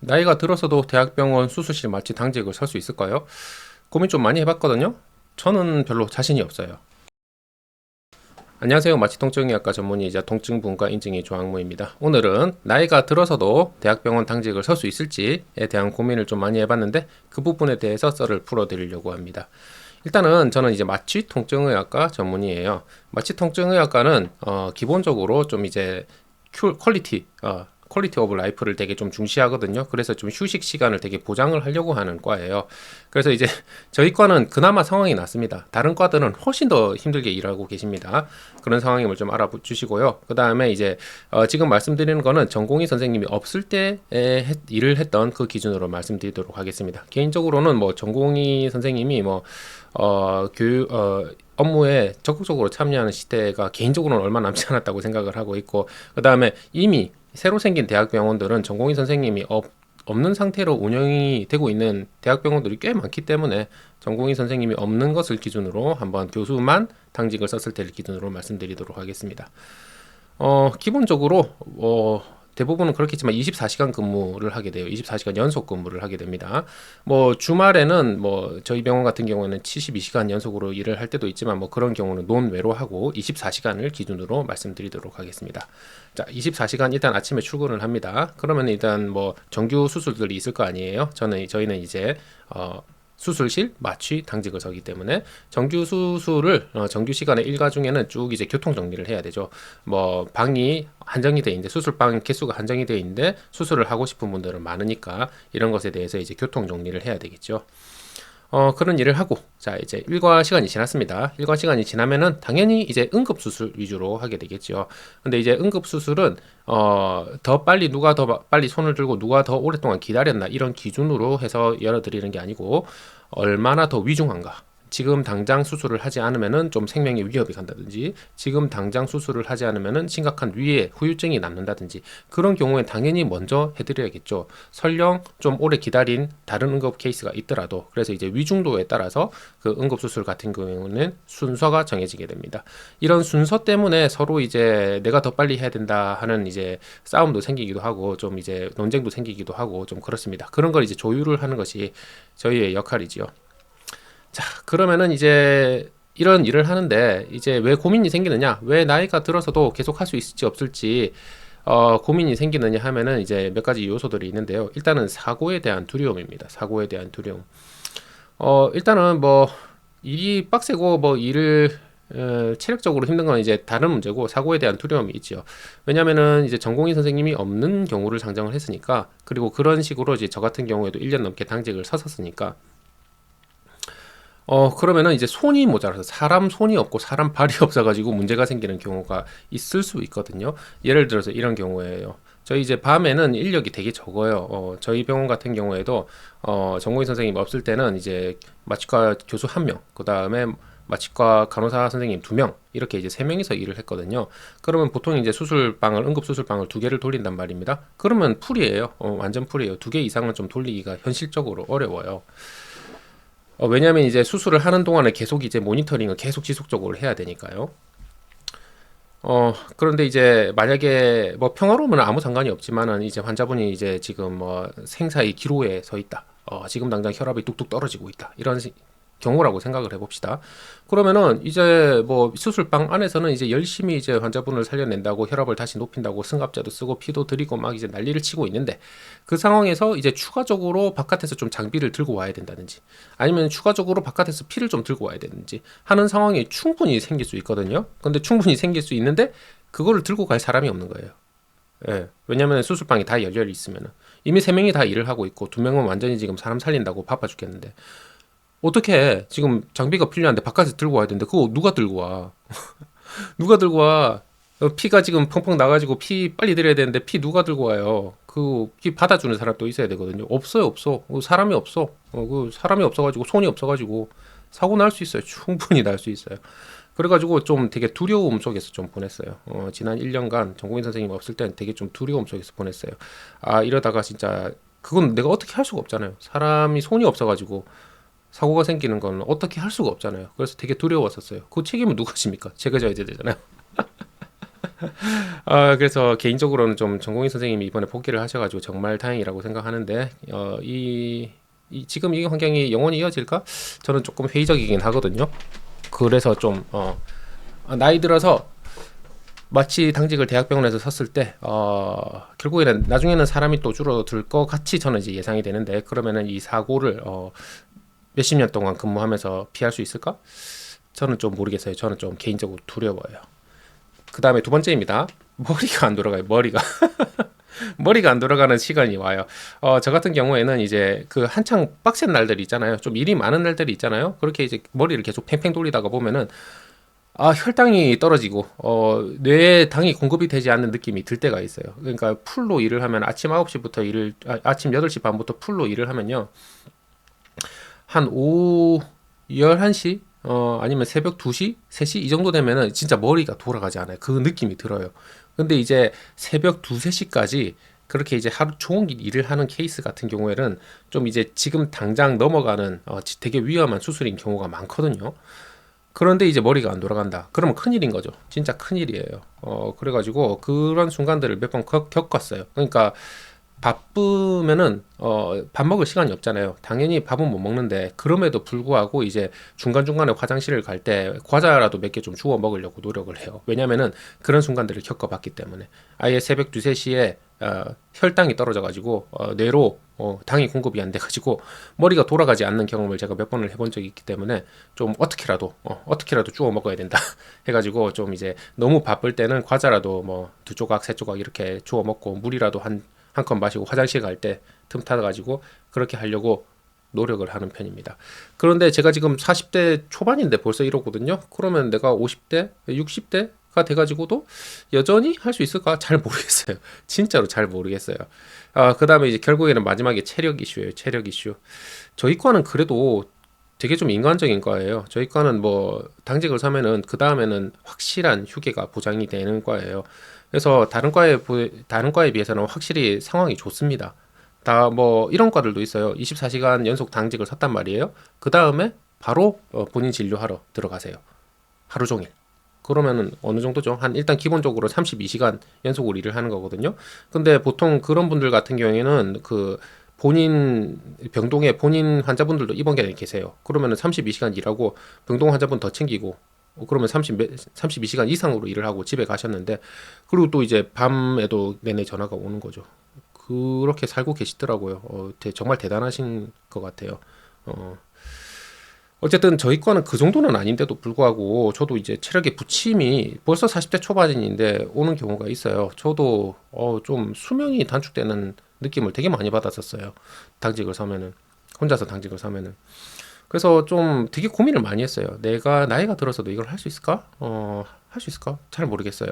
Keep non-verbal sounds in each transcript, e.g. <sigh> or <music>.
나이가 들어서도 대학병원 수술실 마취 당직을 설 수 있을까요? 고민 좀 많이 해봤거든요. 저는 별로 자신이 없어요. 안녕하세요. 마취통증의학과 전문의이자 통증분과 인증의 조항무입니다. 오늘은 나이가 들어서도 대학병원 당직을 설 수 있을지에 대한 고민을 좀 많이 해봤는데 그 부분에 대해서 썰을 풀어드리려고 합니다. 일단은 저는 이제 마취통증의학과 전문의예요. 마취통증의학과는 어, 기본적으로 좀 이제 큐, 퀄리티, 어, 퀄리티 오브 라이프를 되게 좀 중시하거든요. 그래서 좀 휴식 시간을 되게 보장을 하려고 하는 과예요. 그래서 이제 <laughs> 저희 과는 그나마 상황이 낫습니다. 다른 과들은 훨씬 더 힘들게 일하고 계십니다. 그런 상황임을 좀 알아주시고요. 그 다음에 이제 어 지금 말씀드리는 거는 전공의 선생님이 없을 때 했, 일을 했던 그 기준으로 말씀드리도록 하겠습니다. 개인적으로는 뭐 전공의 선생님이 뭐 어, 교육, 어, 업무에 적극적으로 참여하는 시대가 개인적으로는 얼마 남지 않았다고 생각을 하고 있고, 그 다음에 이미 새로 생긴 대학병원들은 전공의 선생님이 없, 없는 상태로 운영이 되고 있는 대학병원들이 꽤 많기 때문에 전공의 선생님이 없는 것을 기준으로 한번 교수만 당직을 썼을 때를 기준으로 말씀드리도록 하겠습니다. 어, 기본적으로 어, 대부분은 그렇겠지만 24시간 근무를 하게 돼요. 24시간 연속 근무를 하게 됩니다. 뭐 주말에는 뭐 저희 병원 같은 경우에는 72시간 연속으로 일을 할 때도 있지만 뭐 그런 경우는 논외로 하고 24시간을 기준으로 말씀드리도록 하겠습니다. 자, 24시간 일단 아침에 출근을 합니다. 그러면 일단 뭐 정규 수술들이 있을 거 아니에요. 저는 저희는 이제 어 수술실 마취 당직을 서기 때문에 정규 수술을 어, 정규 시간에 일과 중에는 쭉 이제 교통 정리를 해야 되죠. 뭐 방이 한정이 돼 있는데 수술방 개수가 한정이 돼 있는데 수술을 하고 싶은 분들은 많으니까 이런 것에 대해서 이제 교통 정리를 해야 되겠죠. 어, 그런 일을 하고, 자, 이제 일과 시간이 지났습니다. 일과 시간이 지나면은 당연히 이제 응급 수술 위주로 하게 되겠죠. 근데 이제 응급 수술은, 어, 더 빨리 누가 더 빨리 손을 들고 누가 더 오랫동안 기다렸나 이런 기준으로 해서 열어드리는 게 아니고, 얼마나 더 위중한가. 지금 당장 수술을 하지 않으면은 좀 생명에 위협이 간다든지 지금 당장 수술을 하지 않으면은 심각한 위에 후유증이 남는다든지 그런 경우에 당연히 먼저 해드려야겠죠. 설령 좀 오래 기다린 다른 응급 케이스가 있더라도 그래서 이제 위중도에 따라서 그 응급 수술 같은 경우는 순서가 정해지게 됩니다. 이런 순서 때문에 서로 이제 내가 더 빨리 해야 된다 하는 이제 싸움도 생기기도 하고 좀 이제 논쟁도 생기기도 하고 좀 그렇습니다. 그런 걸 이제 조율을 하는 것이 저희의 역할이지요. 자, 그러면은 이제 이런 일을 하는데 이제 왜 고민이 생기느냐? 왜 나이가 들어서도 계속 할 수 있을지 없을지 어, 고민이 생기느냐 하면은 이제 몇 가지 요소들이 있는데요. 일단은 사고에 대한 두려움입니다. 사고에 대한 두려움. 어, 일단은 뭐 일이 빡세고 뭐 일을 어, 체력적으로 힘든 건 이제 다른 문제고 사고에 대한 두려움이 있죠. 왜냐면은 이제 전공의 선생님이 없는 경우를 상정을 했으니까 그리고 그런 식으로 이제 저 같은 경우에도 1년 넘게 당직을 섰었으니까 어, 그러면은 이제 손이 모자라서 사람 손이 없고 사람 발이 <laughs> 없어가지고 문제가 생기는 경우가 있을 수 있거든요. 예를 들어서 이런 경우에요. 저희 이제 밤에는 인력이 되게 적어요. 어, 저희 병원 같은 경우에도 어, 전공의 선생님 없을 때는 이제 마취과 교수 한 명, 그 다음에 마취과 간호사 선생님 두 명, 이렇게 이제 세 명이서 일을 했거든요. 그러면 보통 이제 수술방을, 응급 수술방을 두 개를 돌린단 말입니다. 그러면 풀이에요. 어, 완전 풀이에요. 두 개 이상은 좀 돌리기가 현실적으로 어려워요. 어, 왜냐하면 이제 수술을 하는 동안에 계속 이제 모니터링을 계속 지속적으로 해야 되니까요. 어, 그런데 이제 만약에 뭐 평화로우면 아무 상관이 없지만은 이제 환자분이 이제 지금 뭐 생사의 기로에 서 있다. 어, 지금 당장 혈압이 뚝뚝 떨어지고 있다. 이런 경우라고 생각을 해봅시다. 그러면은 이제 뭐 수술방 안에서는 이제 열심히 이제 환자분을 살려낸다고 혈압을 다시 높인다고 승합제도 쓰고 피도 드리고 막 이제 난리를 치고 있는데 그 상황에서 이제 추가적으로 바깥에서 좀 장비를 들고 와야 된다든지 아니면 추가적으로 바깥에서 피를 좀 들고 와야 되는지 하는 상황이 충분히 생길 수 있거든요. 근데 충분히 생길 수 있는데 그거를 들고 갈 사람이 없는 거예요. 예. 왜냐면 수술방이 다 열려 있으면은 이미 세 명이 다 일을 하고 있고 두 명은 완전히 지금 사람 살린다고 바빠 죽겠는데 어떻게 지금 장비가 필요한데 바깥에 들고 와야 되는데 그거 누가 들고 와? <laughs> 누가 들고 와? 어, 피가 지금 펑펑 나가지고 피 빨리 드려야 되는데 피 누가 들고 와요? 그 피 받아주는 사람 또 있어야 되거든요. 없어요, 없어. 그 사람이 없어. 어, 그 사람이 없어가지고 손이 없어가지고 사고 날 수 있어요. 충분히 날 수 있어요. 그래가지고 좀 되게 두려움 속에서 좀 보냈어요. 어, 지난 1년간 전공인 선생님 없을 때는 되게 좀 두려움 속에서 보냈어요. 아 이러다가 진짜 그건 내가 어떻게 할 수가 없잖아요. 사람이 손이 없어가지고 사고가 생기는 건 어떻게 할 수가 없잖아요. 그래서 되게 두려웠었어요. 그 책임은 누가 집니까? <laughs> 제가 져야 되잖아요. <laughs> 아, 그래서 개인적으로는 좀 전공의 선생님이 이번에 복귀를 하셔가지고 정말 다행이라고 생각하는데 어, 이, 이 지금 이 환경이 영원히 이어질까? 저는 조금 회의적이긴 하거든요. 그래서 좀 어, 나이 들어서 마치 당직을 대학병원에서 섰을 때 어, 결국에는 나중에는 사람이 또 줄어들 것 같이 저는 이제 예상이 되는데 그러면은 이 사고를 어, 몇십 년 동안 근무하면서 피할 수 있을까? 저는 좀 모르겠어요. 저는 좀 개인적으로 두려워요. 그 다음에 두 번째입니다. 머리가 안 돌아가요. 머리가. <laughs> 머리가 안 돌아가는 시간이 와요. 어, 저 같은 경우에는 이제 그 한창 빡센 날들이 있잖아요. 좀 일이 많은 날들이 있잖아요. 그렇게 이제 머리를 계속 팽팽 돌리다가 보면은 아, 혈당이 떨어지고 어, 뇌에 당이 공급이 되지 않는 느낌이 들 때가 있어요. 그러니까 풀로 일을 하면 아침 9시부터 일을 아, 아침 8시 반부터 풀로 일을 하면요. 한 오후 11시 어, 아니면 새벽 2시, 3시 이 정도 되면은 진짜 머리가 돌아가지 않아요. 그 느낌이 들어요. 근데 이제 새벽 2, 3시까지 그렇게 이제 하루 종일 일을 하는 케이스 같은 경우에는 좀 이제 지금 당장 넘어가는 어, 되게 위험한 수술인 경우가 많거든요. 그런데 이제 머리가 안 돌아간다. 그러면 큰일인 거죠. 진짜 큰일이에요. 어, 그래가지고 그런 순간들을 몇 번 겪었어요. 그러니까 바쁘면은 어, 밥 먹을 시간이 없잖아요. 당연히 밥은 못 먹는데 그럼에도 불구하고 이제 중간중간에 화장실을 갈 때 과자라도 몇 개 좀 주워 먹으려고 노력을 해요. 왜냐면은 그런 순간들을 겪어봤기 때문에 아예 새벽 두세 시에 어, 혈당이 떨어져 가지고 어, 뇌로 어, 당이 공급이 안 돼 가지고 머리가 돌아가지 않는 경험을 제가 몇 번을 해본 적이 있기 때문에 좀 어떻게라도 어, 어떻게라도 주워 먹어야 된다 <laughs> 해 가지고 좀 이제 너무 바쁠 때는 과자라도 뭐 두 조각 세 조각 이렇게 주워 먹고 물이라도 한 한 컵 마시고 화장실 갈 때 틈 타가지고 그렇게 하려고 노력을 하는 편입니다. 그런데 제가 지금 40대 초반인데 벌써 이러거든요. 그러면 내가 50대, 60대가 돼가지고도 여전히 할 수 있을까? 잘 모르겠어요. <laughs> 진짜로 잘 모르겠어요. 아, 그 다음에 이제 결국에는 마지막에 체력 이슈예요. 체력 이슈. 저희 과는 그래도 되게 좀 인간적인 과예요. 저희 과는 뭐 당직을 서면은 그 다음에는 확실한 휴게가 보장이 되는 과예요. 그래서 다른 과에 다른 과에 비해서는 확실히 상황이 좋습니다. 다 뭐 이런 과들도 있어요. 24시간 연속 당직을 섰단 말이에요. 그 다음에 바로 어, 본인 진료하러 들어가세요. 하루 종일. 그러면은 어느 정도죠? 한 일단 기본적으로 32시간 연속으로 일을 하는 거거든요. 근데 보통 그런 분들 같은 경우에는 그 본인 병동에 본인 환자분들도 입원계에 계세요. 그러면은 32시간 일하고 병동 환자분 더 챙기고 어, 그러면 30, 32시간 이상으로 일을 하고 집에 가셨는데 그리고 또 이제 밤에도 내내 전화가 오는 거죠. 그렇게 살고 계시더라고요. 어, 정말 대단하신 것 같아요. 어, 어쨌든 저희 과는 그 정도는 아닌데도 불구하고 저도 이제 체력의 부침이 벌써 40대 초반인데 오는 경우가 있어요. 저도 어, 좀 수명이 단축되는 느낌을 되게 많이 받았었어요. 당직을 서면은 혼자서 당직을 서면은 그래서 좀 되게 고민을 많이 했어요. 내가 나이가 들어서도 이걸 할 수 있을까? 어, 할 수 있을까? 잘 모르겠어요.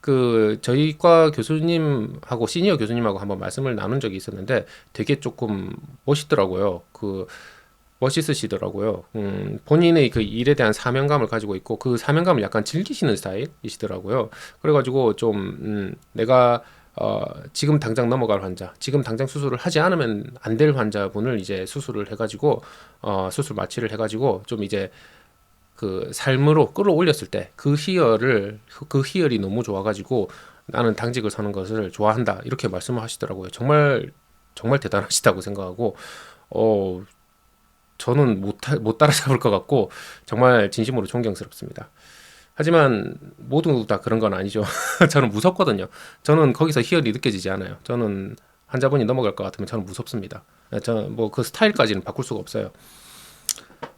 그 저희 과 교수님하고 시니어 교수님하고 한번 말씀을 나눈 적이 있었는데 되게 조금 멋있더라고요. 그 멋있으시더라고요. 음, 본인의 그 일에 대한 사명감을 가지고 있고 그 사명감을 약간 즐기시는 스타일이시더라고요. 그래가지고 좀 음, 내가 어, 지금 당장 넘어갈 환자, 지금 당장 수술을 하지 않으면 안 될 환자분을 이제 수술을 해가지고 어, 수술 마취를 해가지고 좀 이제 그 삶으로 끌어올렸을 때 그 희열을 그 희열이 너무 좋아가지고 나는 당직을 서는 것을 좋아한다 이렇게 말씀을 하시더라고요. 정말 정말 대단하시다고 생각하고 어 저는 못, 못 따라잡을 것 같고 정말 진심으로 존경스럽습니다. 하지만 모두 다 그런 건 아니죠. <laughs> 저는 무섭거든요. 저는 거기서 희열이 느껴지지 않아요. 저는 환자분이 넘어갈 것 같으면 저는 무섭습니다. 저는 뭐 그 스타일까지는 바꿀 수가 없어요.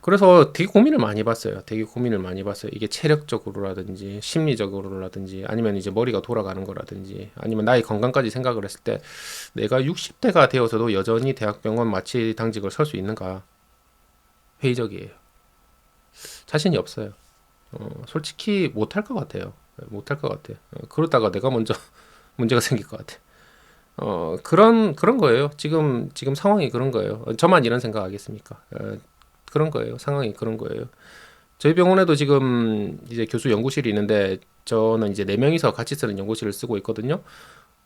그래서 되게 고민을 많이 봤어요. 되게 고민을 많이 봤어요. 이게 체력적으로라든지 심리적으로라든지 아니면 이제 머리가 돌아가는 거라든지 아니면 나의 건강까지 생각을 했을 때 내가 60대가 되어서도 여전히 대학병원 마취 당직을 설 수 있는가 회의적이에요. 자신이 없어요. 어, 솔직히 못할 것 같아요. 못할 것 같아. 어, 그러다가 내가 먼저 <laughs> 문제가 생길 것 같아. 어, 그런 그런 거예요. 지금 지금 상황이 그런 거예요. 어, 저만 이런 생각 하겠습니까? 어, 그런 거예요. 상황이 그런 거예요. 저희 병원에도 지금 이제 교수 연구실이 있는데 저는 이제 네 명이서 같이 쓰는 연구실을 쓰고 있거든요.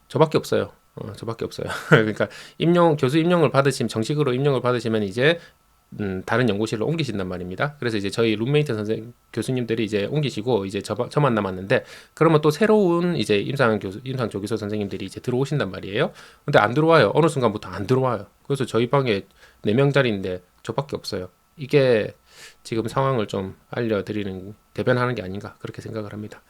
저밖에 없어요. 어, 저밖에 없어요. <laughs> 그러니까 임용 교수 임용을 받으시면 정식으로 임용을 받으시면 이제 음, 다른 연구실로 옮기신단 말입니다. 그래서 이제 저희 룸메이트 선생 교수님들이 이제 옮기시고 이제 저, 저만 남았는데 그러면 또 새로운 이제 임상 교수 임상 조교수 선생님들이 이제 들어오신단 말이에요. 근데 안 들어와요. 어느 순간부터 안 들어와요. 그래서 저희 방에 네 명짜리인데 저밖에 없어요. 이게 지금 상황을 좀 알려드리는 대변하는 게 아닌가 그렇게 생각을 합니다.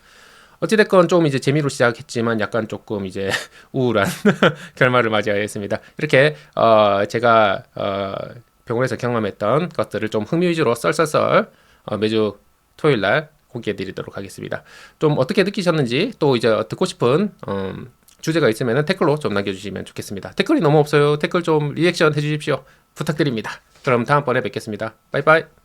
어찌됐건 좀 이제 재미로 시작했지만 약간 조금 이제 <laughs> 우울한 <laughs> 결말을 맞이하였습니다. 이렇게 어 제가 어 병원에서 경험했던 것들을 좀 흥미 위주로 썰썰썰 어 매주 토요일 날 공개해 드리도록 하겠습니다. 좀 어떻게 느끼셨는지 또 이제 듣고 싶은 음 주제가 있으면 댓글로 좀 남겨주시면 좋겠습니다. 댓글이 너무 없어요. 댓글 좀 리액션 해주십시오. 부탁드립니다. 그럼 다음번에 뵙겠습니다. 바이바이.